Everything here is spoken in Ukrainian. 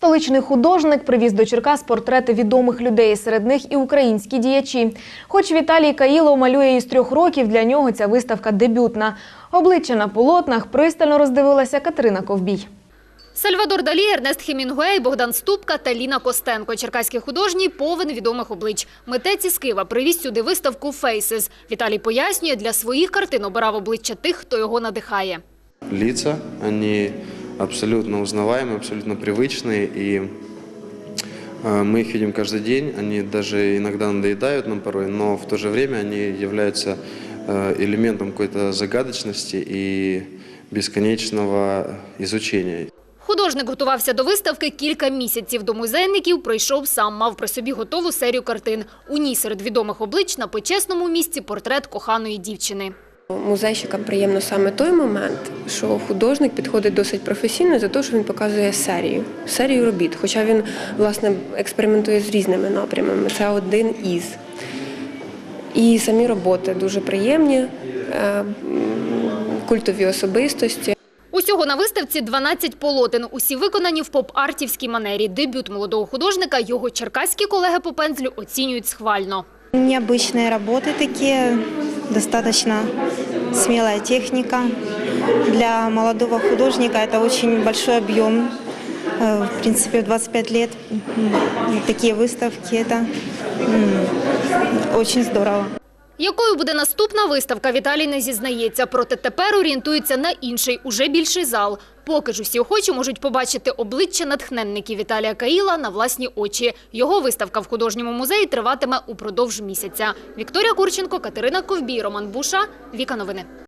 Столичний художник привіз до Черкас портрети відомих людей, серед них і українські діячі. Хоч Віталій Каїлов малює із трьох років, для нього ця виставка дебютна. Обличчя на полотнах пристально роздивилася Катерина Ковбій. Сальвадор Далі, Ернест Хемінгуей, Богдан Ступка та Ліна Костенко. Черкаський художній повен відомих облич. Митець із Києва привіз сюди виставку «Faces». Віталій пояснює, для своїх картин обирав обличчя тих, хто його надихає. лица, они абсолютно узнаваемые, абсолютно привычные, и э, мы их видим каждый день, они даже иногда надоедают нам порой, но в то же время они являются э, элементом какой-то загадочности и бесконечного изучения. Художник готувався до виставки кілька місяців. До музейників прийшов сам, мав при собі готову серію картин. У ній серед відомих облич на почесному місці портрет коханої дівчини. Музейщикам приємно саме той момент, що художник підходить досить професійно за те, що він показує серію, серію робіт. Хоча він власне експериментує з різними напрямами. Це один із. І самі роботи дуже приємні, е, м, культові особистості. Усього на виставці 12 полотен. Усі виконані в поп-артівській манері. Дебют молодого художника його черкаські колеги по пензлю оцінюють схвально. Необычные работы такие, достаточно смелая техника. Для молодого художника это очень большой объем. Э, В принципе, в 25 лет м, такие выставки – это м, очень здорово. Якою буде наступна виставка, Віталій не зізнається. Проте тепер орієнтується на інший, уже більший зал. Поки ж усі охочі можуть побачити обличчя натхненників Віталія Каїла на власні очі. Його виставка в художньому музеї триватиме упродовж місяця. Вікторія Курченко, Катерина Ковбій, Роман Буша. Віка новини.